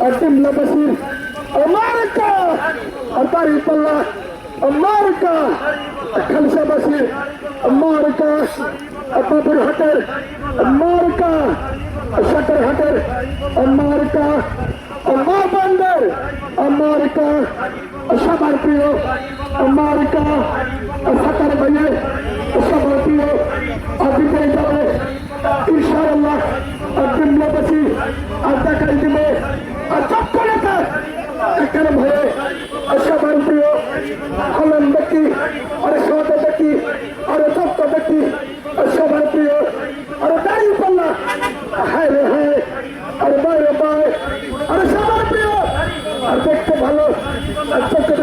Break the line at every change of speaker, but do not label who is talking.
عبداللہ بشیر امریکہ اتاری اللہ امریکہ خلصہ بشیر امریکہ اتابر ہٹر امریکہ شکر ہٹر امریکہ اللہ بندر امریکہ সবার প্রিয় মারিকা সাতার ভাইয়ের সবার প্রিয় অধিকারী যাবে ইনশাআল্লাহ বিমলাবাসী আর দেখাই দিবে। আর চক্করেতে এখানে ভয়ে সবার প্রিয় আলম ব্যক্তি আরে সহজ ব্যক্তি আর চক্ক ব্যক্তি সবার প্রিয়। আরে দাঁড়িয়ে পাল্লা, হায় রে হায়, আরে বাইরে বায়, আর সবার প্রিয়, আর দেখতে ভালো ハハハハ!